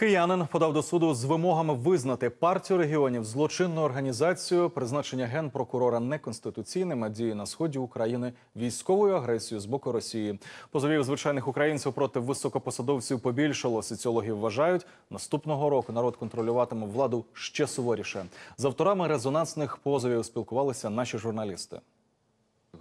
Киянин подав до суду з вимогами визнати партію регіонів злочинною організацією, призначення генпрокурора неконституційним, а дії на сході України військовою агресією з боку Росії. Позовів звичайних українців проти високопосадовців побільшало. Соціологи вважають, наступного року народ контролюватиме владу ще суворіше. З авторами резонансних позовів спілкувалися наші журналісти.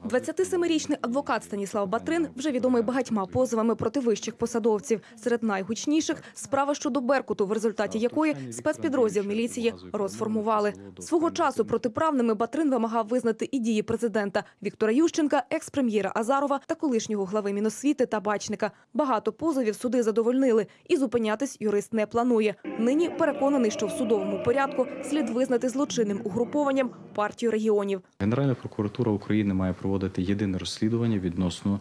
27-річний адвокат Станіслав Батрин вже відомий багатьма позовами проти вищих посадовців. Серед найгучніших – справа щодо Беркуту, в результаті якої спецпідрозділ міліції розформували. Свого часу протиправними Батрин вимагав визнати і дії президента Віктора Ющенка, екс-прем'єра Азарова та колишнього глави Міносвіти та Бачника. Багато позовів суди задовольнили, і зупинятись юрист не планує. Нині переконаний, що в судовому порядку слід визнати злочинним угрупованням партію регіонів. Генеральна прокуратура України має проводити єдине розслідування відносно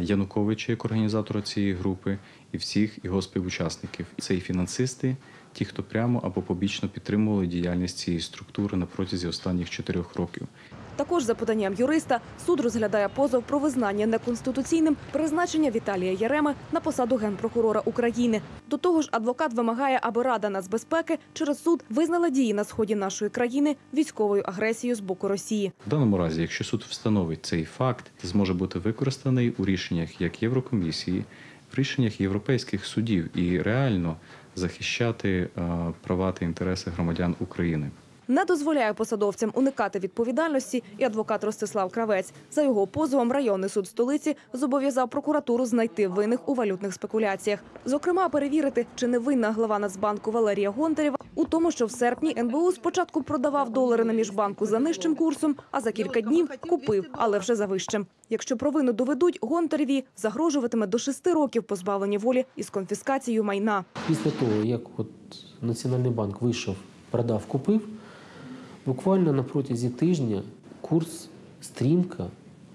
Януковича як організатора цієї групи і всіх його співучасників. Це і фінансисти, ті, хто прямо або побічно підтримували діяльність цієї структури на протязі останніх чотирьох років. Також за поданням юриста суд розглядає позов про визнання неконституційним призначення Віталія Яреми на посаду генпрокурора України. До того ж, адвокат вимагає, аби Рада нацбезпеки через суд визнала дії на сході нашої країни військовою агресією з боку Росії. В даному разі, якщо суд встановить цей факт, зможе бути використаний у рішеннях як Єврокомісії, в рішеннях європейських судів і реально захищати е, права та інтереси громадян України. Не дозволяє посадовцям уникати відповідальності і адвокат Ростислав Кравець. За його позовом районний суд столиці зобов'язав прокуратуру знайти винних у валютних спекуляціях. Зокрема, перевірити, чи не винна глава Нацбанку Валерія Гонтарєва у тому, що в серпні НБУ спочатку продавав долари на міжбанку за нижчим курсом, а за кілька днів купив, але вже за вищим. Якщо провину доведуть, Гонтарєві загрожуватиме до шести років позбавлення волі із конфіскацією майна. Після того, як от Національний банк вийшов, продав, купив, буквально на протязі тижня курс стрімка,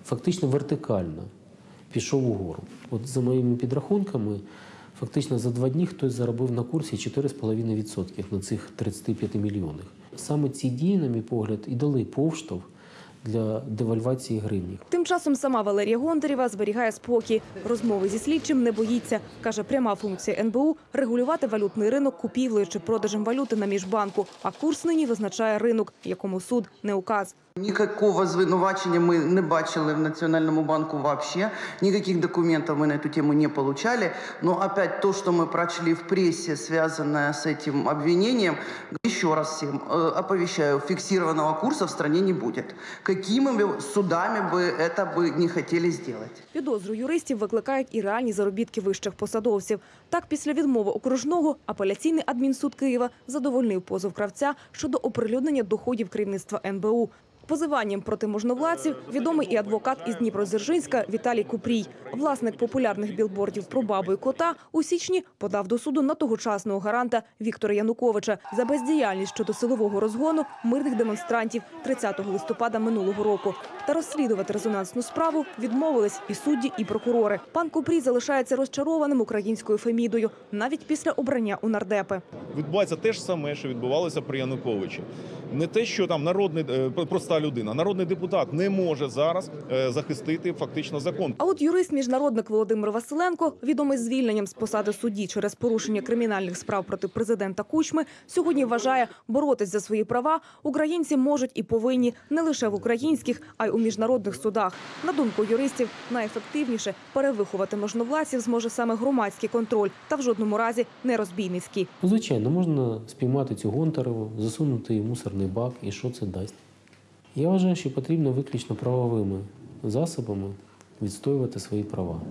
фактично вертикально, пішов угору. От за моїми підрахунками, фактично за два дні хтось заробив на курсі 4,5% на цих 35 мільйонах. Саме ці дії, на мій погляд, і дали повштовх для девальвації гривні. Тим часом сама Валерія Гонтарєва зберігає спокій. Розмови зі слідчим не боїться. Каже, пряма функція НБУ – регулювати валютний ринок купівлею чи продажем валюти на міжбанку. А курс нині визначає ринок, якому суд не указ. Никакого звинувачення ми не бачили в Національному банку вообще. Никаких документов мы на эту тему не получали. Но опять то, что мы прочли в прессе, связанное с этим обвинением, еще раз всем э, оповещаю, фиксированного курса в стране не будет. Какими бы судами бы это бы не хотели сделать. Підозру юристів викликають і реальні заробітки вищих посадовців. Так, після відмови окружного апеляційний адмінсуд Києва задовольнив позов кравця щодо оприлюднення доходів керівництва НБУ. Позиванням проти можновладців відомий і адвокат із Дніпродзержинська Віталій Купрій. Власник популярних білбордів про бабу і кота у січні подав до суду на тогочасного гаранта Віктора Януковича за бездіяльність щодо силового розгону мирних демонстрантів 30 листопада минулого року. Та розслідувати резонансну справу відмовились і судді, і прокурори. Пан Купрій залишається розчарованим українською фемідою навіть після обрання у нардепи. відбувається те ж саме, що відбувалося при Януковичі. Не те, що там народний е, проста людина, народний депутат не може зараз е, захистити фактично закон. А от юрист-міжнародник Володимир Василенко, відомий звільненням з посади судді через порушення кримінальних справ проти президента Кучми, сьогодні вважає, боротись за свої права українці можуть і повинні не лише в українських, а й у міжнародних судах. На думку юристів, найефективніше перевиховати можновладців зможе саме громадський контроль та в жодному разі не розбійницький. Ну, звичайно, можна спіймати цю Гонтареву, засунути її в мусорний бак, і що це дасть. Я вважаю, що потрібно виключно правовими засобами відстоювати свої права.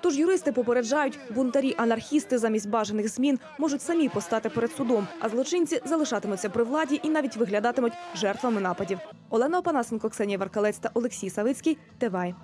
Тож юристи попереджають, бунтарі-анархісти замість бажаних змін можуть самі постати перед судом, а злочинці залишатимуться при владі і навіть виглядатимуть жертвами нападів. Олена Опанасенко, Ксенія Варкалець та Олексій Савицький. ТВАЙ.